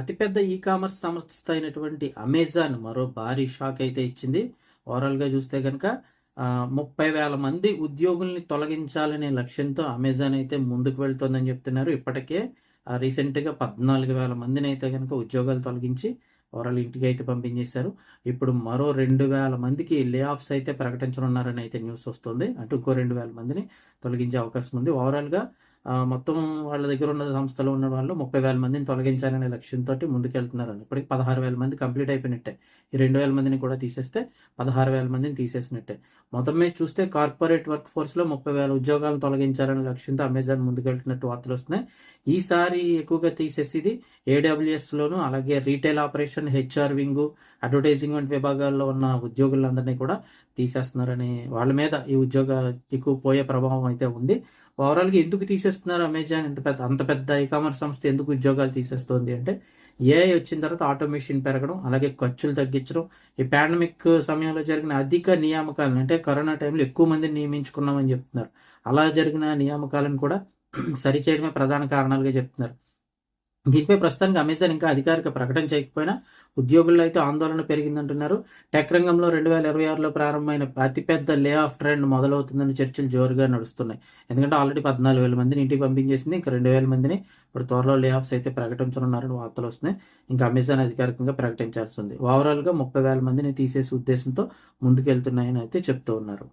అతిపెద్ద e commerce సంస్థ అయినటువంటి అమెజాన్ మరో భారీ షాక్ అయితే ఇచ్చింది. ఓవరాల్గా చూస్తే కనుక ముప్పై వేల మంది ఉద్యోగుల్ని తొలగించాలనే లక్ష్యంతో అమెజాన్ అయితే ముందుకు వెళ్తోందని చెప్తున్నారు. ఇప్పటికే రీసెంట్గా పద్నాలుగు వేల మందిని అయితే కనుక ఉద్యోగాలు తొలగించి ఓవరాల్ ఇంటికి అయితే పంపించేశారు. ఇప్పుడు మరో రెండు వేల మందికి లే ఆఫ్స్ అయితే ప్రకటించనున్నారని అయితే న్యూస్ వస్తుంది. అటు ఇంకో రెండు వేల మందిని తొలగించే అవకాశం ఉంది. ఓవరాల్గా మొత్తం వాళ్ళ దగ్గర ఉన్న సంస్థలో ఉన్న వాళ్ళు ముప్పై వేల మందిని తొలగించాలనే లక్ష్యంతో ముందుకెళ్తున్నారు ఇప్పటికి పదహారు వేల మంది కంప్లీట్ అయిపోయినట్టే. ఈ రెండు వేల మందిని కూడా తీసేస్తే పదహారు వేల మందిని తీసేసినట్టే. మొత్తం మీద చూస్తే కార్పొరేట్ వర్క్ ఫోర్స్లో ముప్పై వేల ఉద్యోగాలను తొలగించాలనే లక్ష్యంతో అమెజాన్ ముందుకెళ్తున్నట్టు వార్తలు వస్తున్నాయి. ఈసారి ఎక్కువగా తీసేసేది ఏడబ్ల్యూఎస్లోను అలాగే retail operation HR wing advertising వంటి విభాగాల్లో ఉన్న ఉద్యోగులందరినీ కూడా తీసేస్తున్నారని వాళ్ళ మీద ఈ ఉద్యోగ ఎక్కువ పోయే ప్రభావం అయితే ఉంది. ఓవరాల్గా ఎందుకు తీసేస్తున్నారు అమెజాన్? ఇంత పెద్ద అంత పెద్ద ఈ కామర్స్ సంస్థ ఎందుకు ఉద్యోగాలు తీసేస్తుంది అంటే ఏఐ వచ్చిన తర్వాత ఆటోమేషన్ పెరగడం అలాగే ఖర్చులు తగ్గించడం. ఈ పాండమిక్ సమయంలో జరిగిన అధిక నియామకాలను అంటే కరోనా టైంలో ఎక్కువ మందిని నియమించుకున్నామని చెప్తున్నారు. అలా జరిగిన నియామకాలను కూడా సరిచేయడమే ప్రధాన కారణాలుగా చెప్తున్నారు. దీనిపై ప్రస్తుతానికి అమెజాన్ ఇంకా అధికారిక ప్రకటన చేయకపోయినా ఉద్యోగుల్లో అయితే ఆందోళన పెరిగిందంటున్నారు. టెక్ రంగంలో రెండు వేల ఇరవై ఆరులో ప్రారంభమైన అతిపెద్ద లే ఆఫ్ ట్రెండ్ మొదలవుతుందని చర్చలు జోరుగా నడుస్తున్నాయి. ఎందుకంటే ఆల్రెడీ పద్నాలుగు వేల మందిని ఇంటికి పంపించేసింది ఇంకా రెండు వేల మందిని ఇప్పుడు త్వరలో లే ఆఫ్స్ అయితే ప్రకటించనున్నారని వార్తలు వస్తున్నాయి. ఇంకా అమెజాన్ అధికారికంగా ప్రకటించాల్సి ఉంది. ఓవరాల్గా ముప్పై వేల మందిని తీసేసే ఉద్దేశంతో ముందుకెళ్తున్నాయని అయితే చెప్తూ ఉన్నారు.